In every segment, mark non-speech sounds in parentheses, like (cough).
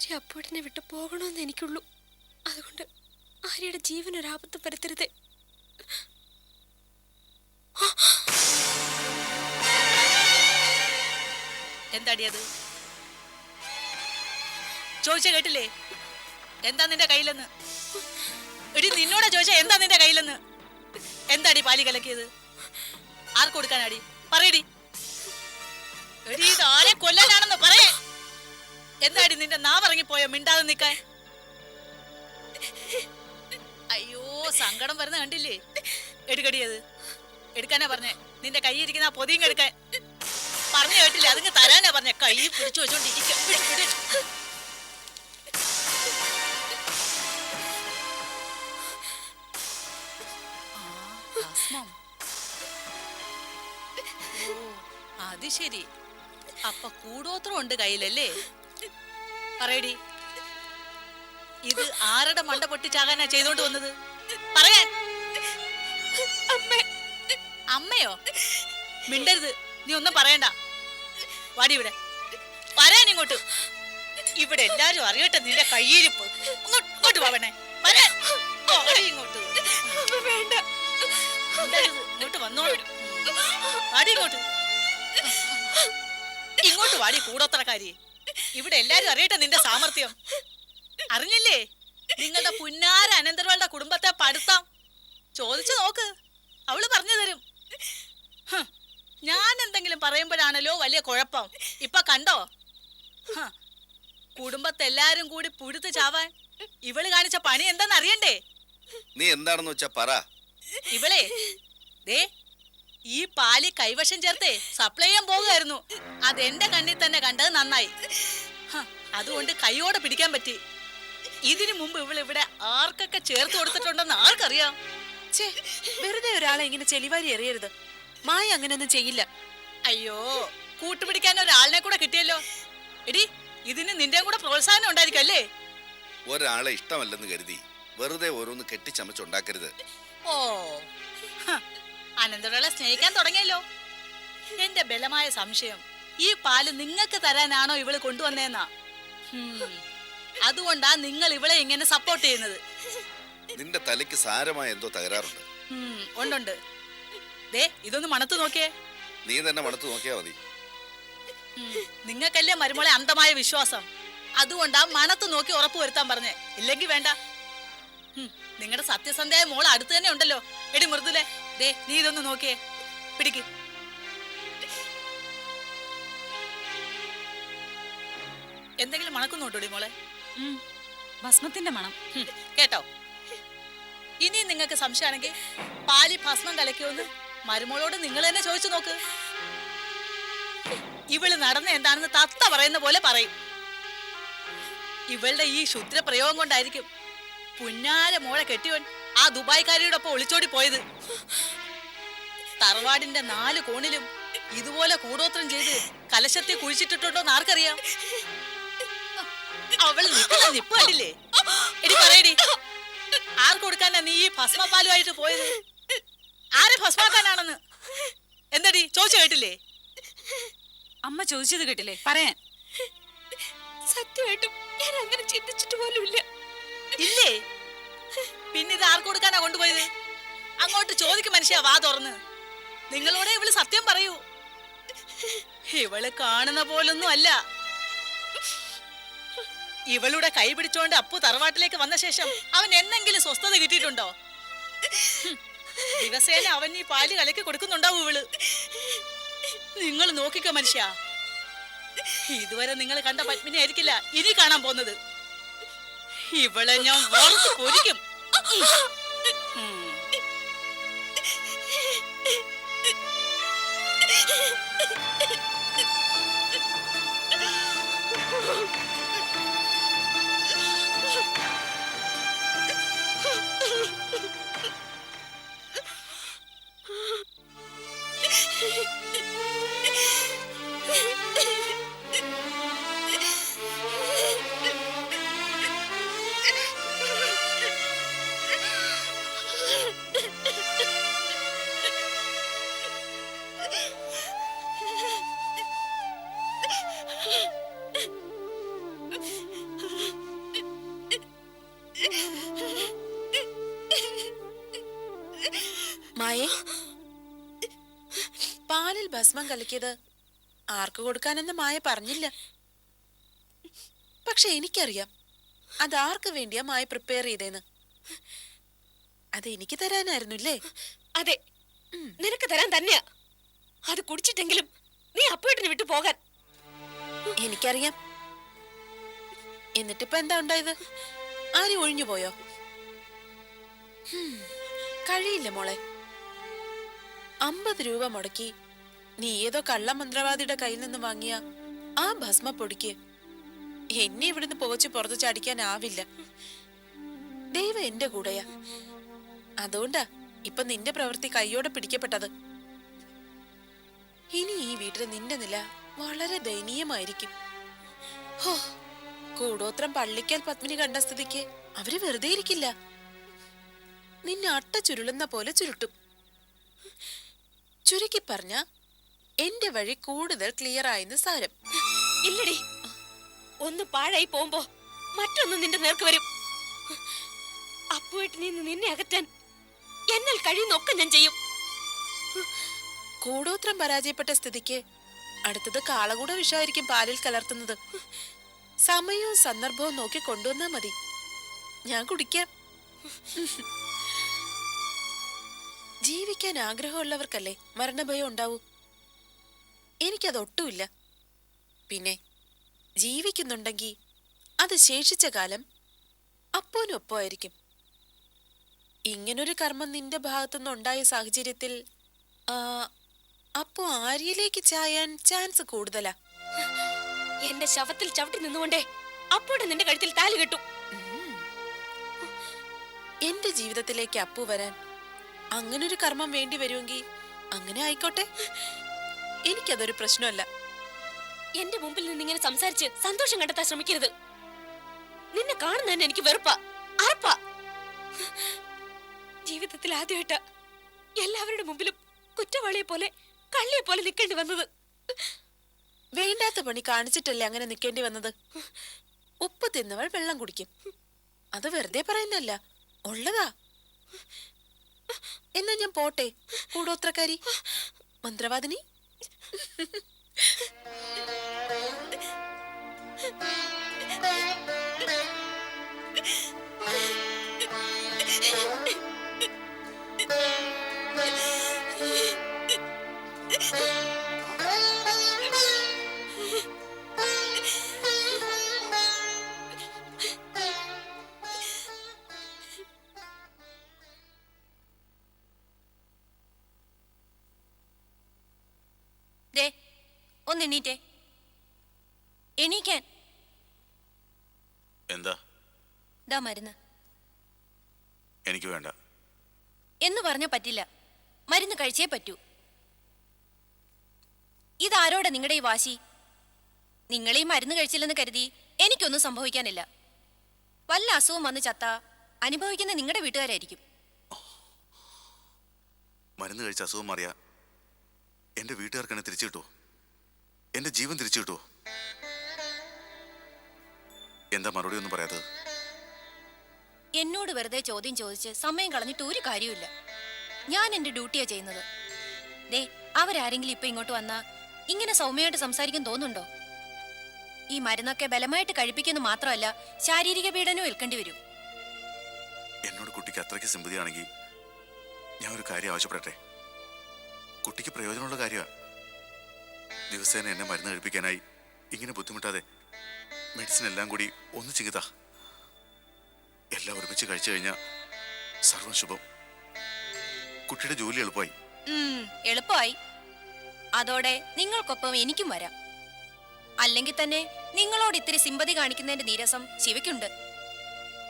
ചേട്ടനെ വിട്ട് പോകണമെന്ന് എനിക്കുള്ളൂ. അതുകൊണ്ട് ആര്യയുടെ ജീവൻ ഒരാപത്ത് വരുത്തരുതേ എന്താടി അത്? ചോദിച്ച കേട്ടില്ലേ? എന്താ നിന്റെ കയ്യിലെന്ന്? എടി നിന്നോട് ചോദിച്ച എന്താ നിന്റെ കയ്യിലെന്ന്? എന്താടി പാലി കലക്കിയത്? ആർക്ക് കൊടുക്കാനാടി? പറയടി. എടി ഇത് ആരെ കൊല്ലാനാണെന്ന് പറയേ നിന്റെ നാവിറങ്ങിപ്പോയോ? മിണ്ടാതെ നിക്കാൻ അയ്യോ സങ്കടം വരുന്ന കണ്ടില്ലേ? എടുക്കടിയത് എടുക്കാനാ പറഞ്ഞേ. നിന്റെ കൈയിരിക്കുന്ന ആ പൊതിയും എടുക്കാൻ പറഞ്ഞു കേട്ടില്ല? അതിങ്ങ് തരാനാ പറഞ്ഞ. കൈ പിടിച്ചു വെച്ചോണ്ടിരിക്കും. അത് ശരി. അപ്പൊ കൂടോത്രം ഉണ്ട് കയ്യിലല്ലേ? പറയടി. ഇത് ആരുടെ മണ്ട പൊട്ടിച്ചാകാനാ ചെയ്തോണ്ട് വന്നത്? പറയാൻ. അമ്മയോ? മിണ്ടരുത്. നീ ഒന്നും പറയണ്ട. വാടി ഇവിടെ. വരാൻ ഇങ്ങോട്ട്. ഇവിടെ എല്ലാരും അറിയട്ടെ നിന്റെ കയ്യിരിപ്പ്. ഇങ്ങോട്ട് പോവണേ വരാൻ. ഇങ്ങോട്ട്. വേണ്ട. ഇങ്ങോട്ട് വന്നോളൂ. വാടി ഇങ്ങോട്ട്. ഇങ്ങോട്ട് വാടി കൂടോത്രക്കാരി ഇവിടെ എല്ലാരും അറിയട്ടെ നിന്റെ സാമർത്ഥ്യം അറിഞ്ഞില്ലേ? നിങ്ങളുടെ പുന്നാര അനന്തരവളുടെ കുടുംബത്തെ പടുത്താം ചോദിച്ചു നോക്ക്. അവൾ പറഞ്ഞു തരും. ഞാൻ എന്തെങ്കിലും പറയുമ്പോഴാണല്ലോ വലിയ കുഴപ്പം. ഇപ്പൊ കണ്ടോ? കുടുംബത്തെ കുടുംബത്തെല്ലാരും കൂടി പുഴുത്ത് ചാവാൻ ഇവൾ കാണിച്ച പണി എന്താന്ന് അറിയണ്ടേ? നീ എന്താണെന്ന് വെച്ചാ പറ. ഇവളെ ദേ ഈ പാലി കൈവശം ചേർത്തേ സപ്ലൈ ചെയ്യാൻ പോകുമായിരുന്നു. അതെന്റെ കണ്ണിൽ തന്നെ കണ്ടത് നന്നായി. അതുകൊണ്ട് കൈയോടെ പിടിക്കാൻ പറ്റി. ഇതിനു മുമ്പ് ഇവൾ ഇവിടെ ആർക്കൊക്കെ ചേർത്ത് കൊടുത്തിട്ടുണ്ടെന്ന് ആർക്കറിയാം? ഛേ, വെറുതെ ഒരാളെ ഇങ്ങനെ ചെളിവാരി എറിയരുത്. മായ അങ്ങനെയൊന്നും ചെയ്യില്ല. അയ്യോ കൂട്ടുപിടിക്കാൻ ഒരാളിനെ കൂടെ കിട്ടിയല്ലോ. എടി ഇതിന് നിന്റെ കൂടെ പ്രോത്സാഹനം ഉണ്ടായിരിക്കും അല്ലേ? ഒരാളെ ഇഷ്ടമല്ലെന്ന് കരുതി വെറുതെ ഓരോന്ന് കെട്ടിച്ചമച്ചുണ്ടാക്കരുത്. ഓ അനന്തരളെ സ്നേഹിക്കാൻ തുടങ്ങിയല്ലോ. എന്റെ ബലമായ സംശയം ഈ പാൽ നിങ്ങൾക്ക് തരാനാണോ ഇവൾ കൊണ്ടുവന്നേന്നാ? അതുകൊണ്ടാ നിങ്ങൾ ഇവളെ ഇങ്ങനെ സപ്പോർട്ട് ചെയ്യുന്നത്. നിന്റെ തലയ്ക്ക് സാരമായ എന്തോ തകരാറുണ്ട്. ഉണ്ടുണ്ട്. ദേ ഇതൊന്ന് മണത്ത് നോക്കിയേ. നീ തന്നെ മണത്ത് നോക്കിയാ മതി. നിങ്ങൾക്കല്ലേ മരുമോളെ അന്ധമായ വിശ്വാസം? അതുകൊണ്ടാ മണത്ത് നോക്കി ഉറപ്പ് വരുത്താൻ പറഞ്ഞേ. ഇല്ലെങ്കിൽ വേണ്ട. നിങ്ങളുടെ സത്യസന്ധയായ മോൾ അടുത്ത് തന്നെ ഉണ്ടല്ലോ. എടി മൃദുലേ ദേ നീ ഇതൊന്ന് നോക്കിയേ. പിടിക്ക്. എന്തെങ്കിലും മണക്കുന്നുണ്ടോടി മോളെ? ഭസ്മത്തിന്റെ മണം. കേട്ടോ? ഇനി നിങ്ങൾക്ക് സംശയമാണെങ്കിൽ പാലി ഭസ്മം കലക്കിയോന്ന് മരുമോളോട് നിങ്ങൾ തന്നെ ചോദിച്ചു നോക്ക്. ഇവൾ നടന്ന എന്താണെന്ന് തത്ത പറയുന്ന പോലെ പറയും. ഇവളുടെ ഈ ശുദ്ര പ്രയോഗം കൊണ്ടായിരിക്കും പുന്നാര മോളെ കെട്ടിയവൻ ആ ദുബായ്ക്കാരിയോടൊപ്പം ഒളിച്ചോടി പോയത്. തറവാടിന്റെ നാല് കോണിലും ഇതുപോലെ കൂടോത്രം ചെയ്ത് കലശത്തെ കുഴിച്ചിട്ടിട്ടുണ്ടോ എന്ന് ആർക്കറിയാം? അവൾ നിൽക്കുന്ന നിപ്പ് കണ്ടില്ലേ? എടി പറയടി. ആർക്ക് കൊടുക്കാനാ നീ ഈ ഭസ്മപാലുമായിട്ട് പോയത്? ആരെ ഭസ്മാക്കാനാണെന്ന് എന്തടി ചോദിച്ചു കേട്ടില്ലേ? അമ്മ ചോദിച്ചത് കേട്ടില്ലേ? പറയാൻ. സത്യമായിട്ടും ഞാൻ അങ്ങനെ ചിന്തിച്ചിട്ട് പോലുമില്ല. ഇല്ലേ? പിന്നെ ഇത് ആർക്ക് കൊടുക്കാനാ കൊണ്ടുപോയത്? അങ്ങോട്ട് ചോദിക്കും മനുഷ്യ വാ തുറന്ന്. നിങ്ങളോട് ഇവൾ സത്യം പറയൂ. ഇവൾ കാണുന്ന പോലൊന്നും അല്ല. ഇവളുടെ കൈ പിടിച്ചോണ്ട് അപ്പു തറവാട്ടിലേക്ക് വന്ന ശേഷം അവൻ എന്നെങ്കിലും സ്വസ്ഥത കിട്ടിയിട്ടുണ്ടോ? ദിവസേന അവൻ ഈ പാൽ കലക്കി കൊടുക്കുന്നുണ്ടാവും ഇവൾ. നിങ്ങൾ നോക്കിക്കോ മനുഷ്യ. ഇതുവരെ നിങ്ങൾ കണ്ട പത്മിനി ആയിരിക്കില്ല ഇനി കാണാൻ പോന്നത് ഇവളെ ഞാൻ വളർത്തു പൊരിക്കും. കലക്കിയത്? ആർക്ക് കൊടുക്കാനെന്ന് മായ പറഞ്ഞില്ല. പക്ഷെ എനിക്കറിയാം. അത് ആർക്ക് വേണ്ടിയാ മായ പ്രിപ്പയർ ചെയ്തേന്ന്? അത് എനിക്ക് തരാനായിരുന്നു ഇല്ലേ അതെ നിനക്ക് തരാൻ തന്നെയാ. അത് കുടിച്ചിട്ടെങ്കിലും നീ അപ്പേട്ടിന് വിട്ടു പോകാൻ. എനിക്കറിയാം. എന്നിട്ടിപ്പോ എന്താ ഉണ്ടായത്? ആരും ഒഴിഞ്ഞു പോയോ? കഴിയില്ല മോളെ. അമ്പത് രൂപ മുടക്കി നീ ഏതോ കള്ളമന്ത്രവാദിയുടെ കയ്യിൽ നിന്ന് വാങ്ങിയ ആ ഭസ്മ പൊടിക്ക് എന്നെ ഇവിടുന്ന് പോച്ച് പുറത്തു ചാടിക്കാനാവില്ല. ദൈവ എന്റെ കൂടെയാ. അതുകൊണ്ടാ ഇപ്പൊ നിന്റെ പ്രവൃത്തി കൈയോടെ പിടിക്കപ്പെട്ടത്. ഇനി ഈ വീട്ടിൽ നിന്റെ നില വളരെ ദയനീയമായിരിക്കും. ഹോ കൂടോത്രം പള്ളിക്കൽ പത്മിനി കണ്ട സ്ഥിതിക്ക് അവർ വെറുതെ ഇരിക്കില്ല. നിന്നെ അട്ട ചുരുളുന്ന പോലെ ചുരുട്ടും. ചുരുക്കി പറഞ്ഞ എന്റെ വഴി കൂടുതൽ ക്ലിയർ ആയെന്ന് സാരം. ഇല്ലടി. ഒന്ന് പാഴായി പോകുമ്പോ മറ്റൊന്ന് നിന്റെ നേർക്ക് വരും. അപ്പുവേട്ടിൽ നിന്ന് നിന്നെ അകറ്റാൻ എന്നാൽ കഴിയുന്നൊക്കെ ഞാൻ ചെയ്യും. കൂടോത്രം പരാജയപ്പെട്ട സ്ഥിതിക്ക് അടുത്തത് കാളകൂട വിഷമായിരിക്കും പാലിൽ കലർത്തുന്നത്. സമയവും സന്ദർഭവും നോക്കി കൊണ്ടുവന്നാ മതി. ഞാൻ കുടിക്കാം. ജീവിക്കാൻ ആഗ്രഹമുള്ളവർക്കല്ലേ മരണഭയം ഉണ്ടാവൂ? എനിക്കതൊട്ടുമില്ല. പിന്നെ ജീവിക്കുന്നുണ്ടെങ്കിൽ അത് ശേഷിച്ച കാലം അപ്പോനും ഒപ്പമായിരിക്കും ഇങ്ങനൊരു കർമ്മം നിന്റെ ഭാഗത്തുനിന്ന് ഉണ്ടായ സാഹചര്യത്തിൽ അപ്പോ ആര്യയിലേക്ക് ചായാൻ ചാൻസ് കൂടുതലാ. എന്റെ ശവത്തിൽ ചവിട്ടി നിന്നുകൊണ്ടേ അപ്പോടെ നിന്റെ കഴുത്തിൽ താലി കെട്ടു. എന്റെ ജീവിതത്തിലേക്ക് അപ്പു വരാൻ അങ്ങനൊരു കർമ്മം വേണ്ടി വരുമെങ്കിൽ അങ്ങനെ ആയിക്കോട്ടെ. എനിക്കതൊരു പ്രശ്നമല്ല. എന്റെ മുമ്പിൽ നിന്ന് ഇങ്ങനെ സംസാരിച്ച് സന്തോഷം കണ്ടെത്താൻ ശ്രമിക്കരുത്. നിന്നെ കാണുന്ന തന്നെ എനിക്ക് വെറുപ്പാ. അറപ്പാ. ജീവിതത്തിൽ ആദ്യമായിട്ടാ എല്ലാവരുടെ മുമ്പിലും കുറ്റവാളിയെ പോലെ കള്ളിയെ പോലെ നിൽക്കേണ്ടി വന്നത്. വേണ്ടാത്ത പണി കാണിച്ചിട്ടല്ലേ അങ്ങനെ നിൽക്കേണ്ടി വന്നത്? ഉപ്പ് തിന്നവൾ വെള്ളം കുടിക്കും. അത് വെറുതെ പറയുന്നല്ല ഉള്ളതാ. എന്നാ ഞാൻ പോട്ടെ കൂടോത്രക്കാരി. മന്ത്രവാദിനി? ദേ (laughs) ഒന്ന് എണീറ്റേ. എണീക്കാൻ. എന്താ? ദാ മരുന്ന്. എനിക്ക് വേണ്ട. എന്ന് പറഞ്ഞ പറ്റില്ല. മരുന്ന് കഴിച്ചേ പറ്റൂ. ഇതാരോടെ നിങ്ങളുടെ ഈ വാശി? നിങ്ങൾ ഈ മരുന്ന് കഴിച്ചില്ലെന്ന് കരുതി എനിക്കൊന്നും സംഭവിക്കാനില്ല. വല്ല അസുഖം വന്ന് ചത്ത അനുഭവിക്കുന്ന നിങ്ങളുടെ വീട്ടുകാരായിരിക്കും. മരുന്ന് കഴിച്ച അസുഖം മാറിയ എന്റെ വീട്ടുകാർക്ക് എന്നെ തിരിച്ചു കിട്ടുമോ എന്റെ ജീവൻ തിരിച്ചു കിട്ടുമോ എന്താ മറുപടി ഒന്നും പറയാത്തത്? എന്നോട് വെറുതെ ചോദ്യം ചോദിച്ച് സമയം കളഞ്ഞിട്ട് ഒരു കാര്യമില്ല ഞാൻ എന്റെ ഡ്യൂട്ടിയാ ചെയ്യുന്നത്. ദേ അവരാരെങ്കിലും ഇപ്പൊ ഇങ്ങോട്ട് വന്നാ ഇങ്ങനെ സൗമ്യമായിട്ട് സംസാരിക്കാൻ തോന്നുന്നുണ്ടോ? ഈ മരുന്നൊക്കെ ബലമായിട്ട് കഴിപ്പിക്കുന്നു മാത്രമല്ല ശാരീരിക പീഡനവും ഏൽക്കേണ്ടി വരും. എന്നോട് കുട്ടിക്ക് അത്രയ്ക്ക് സിമ്പതിയാണെങ്കിൽ ഞാൻ ഒരു കാര്യം ആവശ്യപ്പെടട്ടെ? കുട്ടിക്ക് പ്രയോജനമുള്ള കാര്യമാണ് ദിവസേന എന്നെ മരുന്ന് കഴിപ്പിക്കാനായി. ഇങ്ങനെ ബുദ്ധിമുട്ടാതെ മെഡിസിൻ എല്ലാം കൂടി ഒന്ന് ചികിതാ എല്ലാം ഒരുമിച്ച് കഴിച്ചു കഴിഞ്ഞാൽ സർവം ശുഭം. കുട്ടിയുടെ ജോലി എളുപ്പമായി. എളുപ്പമായി. അതോടെ നിങ്ങൾക്കൊപ്പം എനിക്കും വരാം. അല്ലെങ്കിൽ തന്നെ നിങ്ങളോട് ഇത്തിരി സിമ്പതി കാണിക്കുന്നതിന്റെ നീരസം ശിവയ്ക്കുണ്ട്.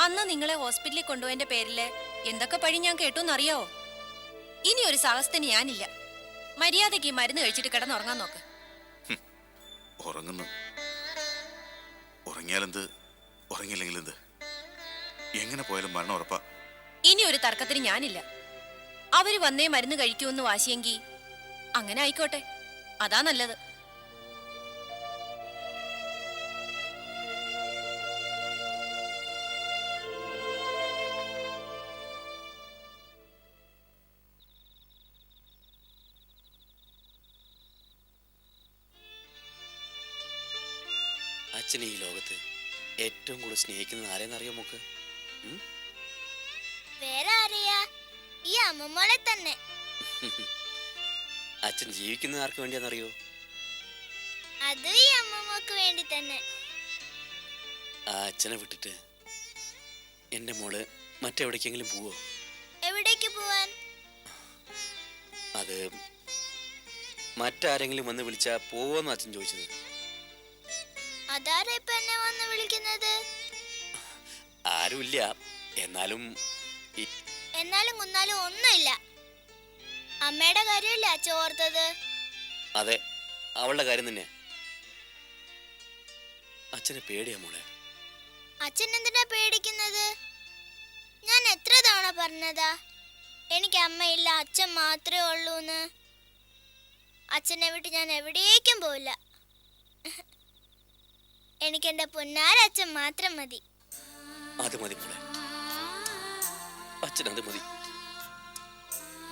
അന്ന് നിങ്ങളെ ഹോസ്പിറ്റലിൽ കൊണ്ടുപോയതിന്റെ പേരിൽ എന്തൊക്കെ പഴി ഞാൻ കേട്ടൂന്നറിയാവോ ഇനി ഒരു സാഹസത്തിന് ഞാനില്ല. മര്യാദയ്ക്ക് മരുന്ന് കഴിച്ചിട്ട് കിടന്നുറങ്ങാൻ നോക്ക്. ഉറങ്ങുന്നു. ഉറങ്ങിയാലെന്ത്? ഉറങ്ങിയില്ലെങ്കിൽ എന്ത് എങ്ങനെ പോയാലും മരണം ഉറപ്പാ. ഇനി ഒരു തർക്കത്തിന് ഞാനില്ല. അവർ വന്നേ മരുന്ന് കഴിക്കൂന്ന് വാശിയെങ്കി അങ്ങനെ ആയിക്കോട്ടെ. അതാ നല്ലത്. അച്ഛനെ ഈ ലോകത്ത് ഏറ്റവും കൂടുതൽ സ്നേഹിക്കുന്നത് ആരെന്നറിയോ മോക്ക്? വേറെ ഈ അമ്മമ്മളെ തന്നെ. (laughs) അച്ഛൻ ജീവിക്കുന്നത് ആർക്ക് വേണ്ടിയാണെന്നറിയോ? അതും ഈ അമ്മമ്മക്ക് വേണ്ടി തന്നെ. ആ അച്ഛനെ വിട്ടിട്ട് എന്റെ മോൾ മറ്റെവിടേക്കെങ്കിലും പോവോ? എവിടേക്ക് പോവാൻ? അത് മറ്റാരെങ്കിലും വന്ന് വിളിച്ചാ പോവോന്ന് അച്ഛൻ ചോദിച്ചത്. അതാരാ ഇപ്പൊ എന്നെ വന്ന് വിളിക്കുന്നത്? ആരുമില്ല. എന്നാലും ഈ എന്നാലും കുന്നാലും ഒന്നുമില്ല. അമ്മയുടെ കാര്യമല്ല അച്ഛ ഓർത്തത്? അതെ അവളുടെ കാര്യം തന്നെ അച്ഛനെ പേടിയാ മോളെ. അച്ഛൻ എന്തിനാ പേടിക്കുന്നത്? ഞാൻ എത്ര തവണ പറഞ്ഞതാ? എനിക്ക് അമ്മയില്ല അച്ഛൻ മാത്രമേ ഉള്ളൂന്ന്. അച്ഛനെ വിട്ട് ഞാൻ എവിടേക്കും പോവില്ല. എനിക്ക് എന്റെ പൊന്നാരച്ഛൻ മാത്രം മതി. അത് മതി മോളെ. അച്ഛൻ അത് മതി.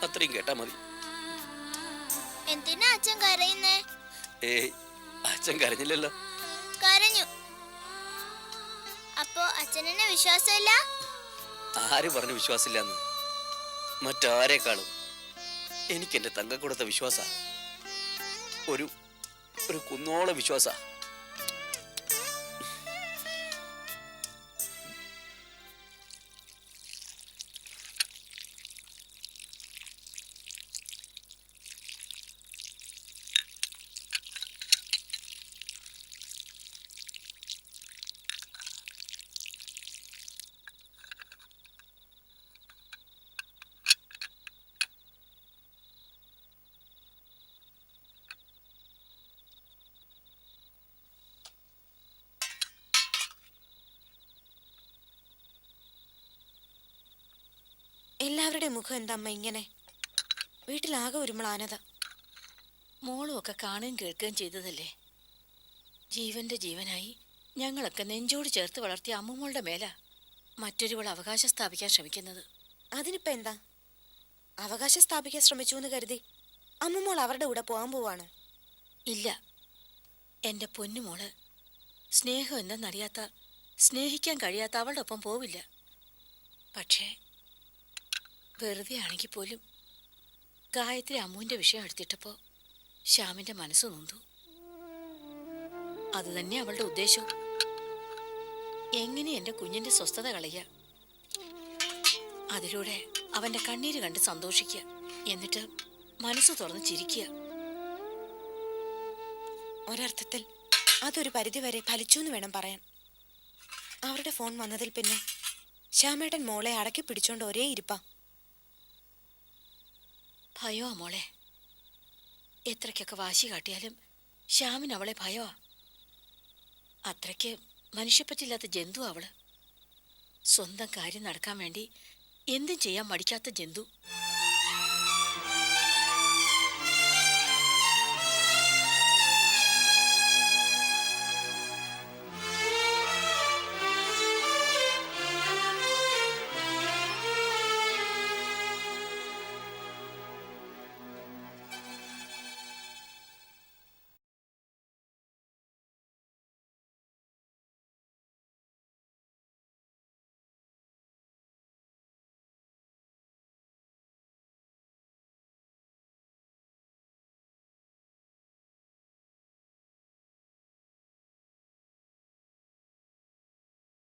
അത്രയും കേട്ടാ മതി. എന്തിനാ അച്ഛൻ കരയുന്നേ? ഏയ് അച്ഛൻ കരഞ്ഞില്ലല്ലോ. കരഞ്ഞു. അപ്പോ അച്ഛനെന്നെ വിശ്വാസമില്ല? ആര് പറഞ്ഞു വിശ്വാസമില്ലെന്ന്? മറ്റാരേക്കാളും എനിക്ക് എന്റെ തങ്കക്കൂടത്തെ വിശ്വാസ. ഒരു ഒരു കുന്നോളം വിശ്വാസ. എല്ലാവരുടെയും മുഖം എന്താ അമ്മ ഇങ്ങനെ? വീട്ടിലാകെ ഒരു മ്ലാനത മോളും ഒക്കെ കാണുകയും കേൾക്കുകയും ചെയ്തതല്ലേ? ജീവന്റെ ജീവനായി ഞങ്ങളൊക്കെ നെഞ്ചോട് ചേർത്ത് വളർത്തിയ അമ്മമ്മളുടെ മേല മറ്റൊരുവൾ അവകാശം സ്ഥാപിക്കാൻ ശ്രമിക്കുന്നത്. അതിനിപ്പോ എന്താ? അവകാശം സ്ഥാപിക്കാൻ ശ്രമിച്ചു എന്ന് കരുതി അമ്മമ്മോൾ അവരുടെ കൂടെ പോകാൻ പോവാണോ. ഇല്ല. എന്റെ പൊന്നുമോൾ സ്നേഹം എന്തെന്നറിയാത്ത സ്നേഹിക്കാൻ കഴിയാത്ത അവളുടെ ഒപ്പം പോവില്ല. പക്ഷേ വെറുതെ ആണെങ്കിൽ പോലും ഗായത്രി അമ്മുവിന്റെ വിഷയം എടുത്തിട്ടപ്പോ ശ്യാമിന്റെ മനസ്സ് നൊന്തു. അത് തന്നെ അവളുടെ ഉദ്ദേശം. എങ്ങനെ എന്റെ കുഞ്ഞിന്റെ സ്വസ്ഥത കളയുക? അതിലൂടെ അവന്റെ കണ്ണീര് കണ്ട് സന്തോഷിക്കുക. എന്നിട്ട് മനസ്സ് തുറന്ന് ചിരിക്കുക. ഒരർത്ഥത്തിൽ അതൊരു പരിധിവരെ ഫലിച്ചു എന്ന് വേണം പറയാൻ. അവരുടെ ഫോൺ വന്നതിൽ പിന്നെ ശ്യാമേട്ടൻ മോളെ അടക്കി പിടിച്ചോണ്ട് ഒരേ ഇരിപ്പാ. ഭയമാ മോളെ. എത്രയ്ക്കൊക്കെ വാശി കാട്ടിയാലും ശ്യാമിന് അവളെ ഭയോ അത്രയ്ക്ക് മനുഷ്യപ്പറ്റില്ലാത്ത ജന്തു അവൾ. സ്വന്തം കാര്യം നടക്കാൻ വേണ്ടി എന്തും ചെയ്യാൻ മടിക്കാത്ത ജന്തു.